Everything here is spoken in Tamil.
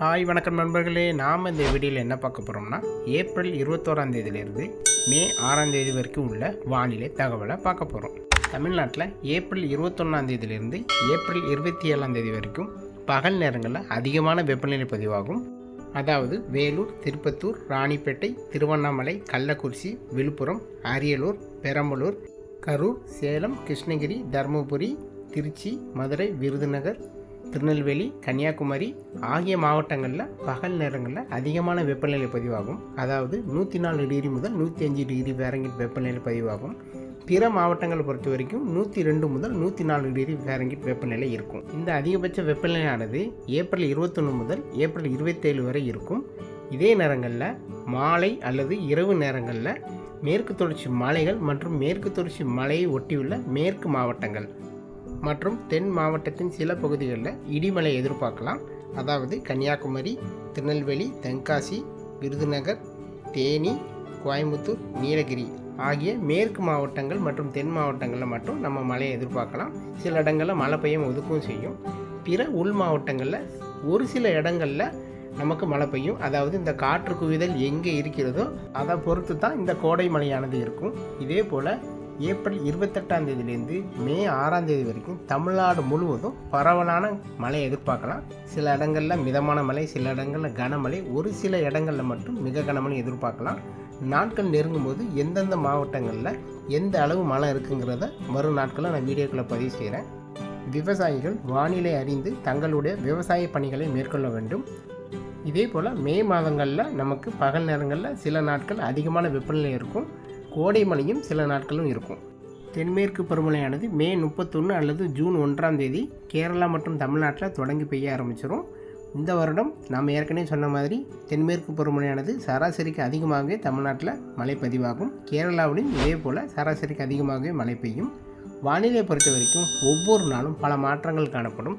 ஹாய் வணக்கம் நண்பர்களே. நாம் இந்த வீடியோவில் என்ன பார்க்க போகிறோம்னா ஏப்ரல் இருபத்தோராம் தேதியிலிருந்து மே ஆறாம் தேதி வரைக்கும் உள்ள வானிலை தகவலை பார்க்க போகிறோம் தமிழ்நாட்டில் ஏப்ரல் இருபத்தொன்னாம் தேதியிலிருந்து ஏப்ரல் இருபத்தி ஏழாம் தேதி வரைக்கும் பகல் நேரங்களில் அதிகமான வெப்பநிலை பதிவாகும். அதாவது வேலூர் திருப்பத்தூர் ராணிப்பேட்டை திருவண்ணாமலை கள்ளக்குறிச்சி விழுப்புரம் அரியலூர் பெரம்பலூர் கரூர் சேலம் கிருஷ்ணகிரி தருமபுரி திருச்சி மதுரை விருதுநகர் திருநெல்வேலி கன்னியாகுமரி ஆகிய மாவட்டங்களில் பகல் நேரங்களில் அதிகமான வெப்பநிலை பதிவாகும். அதாவது நூற்றி நாலு டிகிரி முதல் நூற்றி அஞ்சு டிகிரி ஃபேரங்கிட் வெப்பநிலை பதிவாகும். பிற மாவட்டங்களை பொறுத்த வரைக்கும் நூற்றி ரெண்டு முதல் நூற்றி நாலு டிகிரி ஃபேரங்கிட் வெப்பநிலை இருக்கும். இந்த அதிகபட்ச வெப்பநிலையானது ஏப்ரல் இருபத்தொன்று முதல் ஏப்ரல் இருபத்தேழு வரை இருக்கும். இதே நேரங்களில் மாலை அல்லது இரவு நேரங்களில் மேற்கு தொடர்ச்சி மலைகள் மற்றும் மேற்கு தொடர்ச்சி மலையை ஒட்டியுள்ள மேற்கு மாவட்டங்கள். மற்றும் தென் மாவட்டத்தின் சில பகுதிகளில் இடிமலை எதிர்பார்க்கலாம். அதாவது கன்னியாகுமரி திருநெல்வேலி தென்காசி விருதுநகர் தேனி கோயம்புத்தூர் நீலகிரி ஆகிய மேற்கு மாவட்டங்கள் மற்றும் தென் மாவட்டங்களில் மட்டும் நம்ம மழையை எதிர்பார்க்கலாம். சில இடங்களில் மழை பெய்யும் ஒதுக்கவும் செய்யும். பிற உள் மாவட்டங்களில் ஒரு சில இடங்களில் நமக்கு மழை பெய்யும். அதாவது இந்த காற்று குவிதல் எங்கே இருக்கிறதோ அதை பொறுத்து தான் இந்த கோடை மழையானது இருக்கும். இதே போல் ஏப்ரல் இருபத்தெட்டாம் தேதியிலேருந்து மே ஆறாம் தேதி வரைக்கும் தமிழ்நாடு முழுவதும் பரவலான மழை எதிர்பார்க்கலாம். சில இடங்களில் மிதமான மழை சில இடங்களில் கனமழை ஒரு சில இடங்களில் மட்டும் மிக கனமழை எதிர்பார்க்கலாம். நாட்கள் நெருங்கும் போது எந்தெந்த மாவட்டங்களில் எந்த அளவு மழை இருக்குங்கிறத மறு நாட்களில் நான் வீடியோக்களை பதிவு செய்கிறேன் விவசாயிகள் வானிலை அறிந்து தங்களுடைய விவசாய பணிகளை மேற்கொள்ள வேண்டும். இதே போல் மே மாதங்களில் நமக்கு பகல் நேரங்களில் சில நாட்கள் அதிகமான வெப்பநிலை இருக்கும். கோடை மழையும் சில நாட்களும் இருக்கும். தென்மேற்கு பருவமழையானது மே முப்பத்தொன்று அல்லது ஜூன் ஒன்றாம் தேதி கேரளா மற்றும் தமிழ்நாட்டில் தொடங்கி பெய்ய ஆரம்பிச்சிடும் இந்த வருடம் நாம் ஏற்கனவே சொன்ன மாதிரி தென்மேற்கு பருவமழையானது சராசரிக்கு அதிகமாகவே தமிழ்நாட்டில் மழை பதிவாகும். கேரளாவிலும் இதே போல் சராசரிக்கு அதிகமாகவே மழை பெய்யும். வானிலை பொறுத்த வரைக்கும் ஒவ்வொரு நாளும் பல மாற்றங்கள் காணப்படும்.